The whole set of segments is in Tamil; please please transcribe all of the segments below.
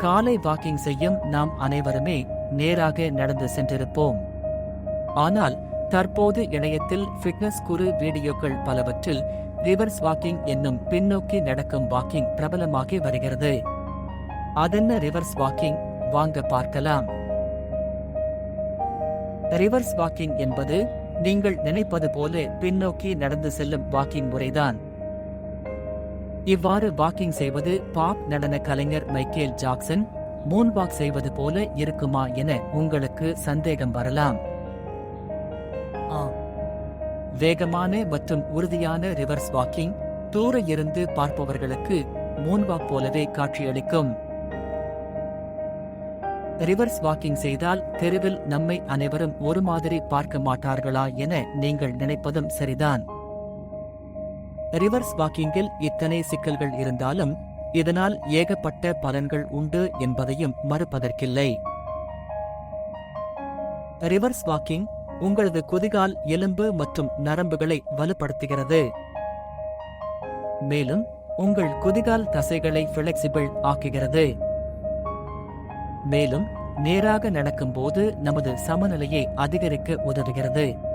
காலை வாக்கிங் செய்யும் நாம் அனைவருமே நேராக நடந்து சென்றிருப்போம். ஆனால் தற்போது இணையத்தில் ஃபிட்னஸ் குறு வீடியோக்கள் பலவற்றில் ரிவர்ஸ் வாக்கிங் என்னும் பின்னோக்கி நடக்கும் வாக்கிங் பிரபலமாகி வருகிறது. அதென்ன ரிவர்ஸ் வாக்கிங் வாங்க பார்க்கலாம். ரிவர்ஸ் வாக்கிங் என்பது நீங்கள் நினைப்பது போல பின்னோக்கி நடந்து செல்லும் வாக்கிங் முறைதான். இவ்வாறு வாக்கிங் செய்வது பாப் நடன கலைஞர் மைக்கேல் ஜாக்சன் மூன் வாக் செய்வது போல இருக்குமா என உங்களுக்கு சந்தேகம் வரலாம். ஆம். வேகமான மற்றும் உறுதியான ரிவர்ஸ் வாக்கிங் தூர இருந்து பார்ப்பவர்களுக்கு மூன் வாக் போலவே காட்சியளிக்கும். ரிவர்ஸ் வாக்கிங் செய்தால் தெருவில் நம்மை அனைவரும் ஒரு மாதிரி பார்க்க மாட்டார்களா என நீங்கள் நினைப்பதும் சரிதான். ரிவர்ஸ் வாக்கிங்கில் இத்தனை சிக்கல்கள் இருந்தாலும் இதனால் ஏகப்பட்ட பலன்கள் உண்டு என்பதையும் மறுப்பதற்கில்லை. ரிவர்ஸ் வாக்கிங் உங்களது குதிகால் எலும்பு மற்றும் நரம்புகளை வலுப்படுத்துகிறது. மேலும் உங்கள் குதிகால் தசைகளை ஃபிளெக்சிபிள் ஆக்குகிறது. மேலும் நேராக நடக்கும்போது நமது சமநிலையை அதிகரிக்க உதவுகிறது.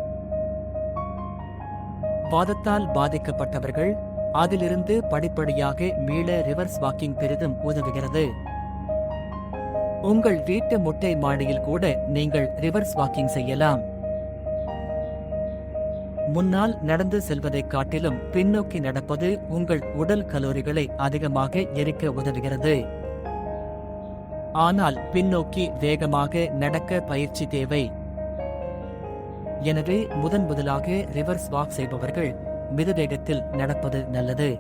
வாதத்தால் பாதிக்கப்பட்டவர்கள் அதிலிருந்து படிப்படியாக மீள ரிவர்ஸ் வாக்கிங் பெரிதும் உதவுகிறது. உங்கள் வீட்டு முட்டை மாடியில் கூட நீங்கள் ரிவர்ஸ் வாக்கிங் செய்யலாம். முன்னால் நடந்து செல்வதைக் காட்டிலும் பின்னோக்கி நடப்பது உங்கள் உடல் கலோரிகளை அதிகமாக எரிக்க உதவுகிறது. ஆனால் பின்னோக்கி வேகமாக நடக்க பயிற்சி தேவை. எனவே முதன் முதலாக ரிவர்ஸ் வாக் செய்பவர்கள் மித வேகத்தில் நடப்பது நல்லது.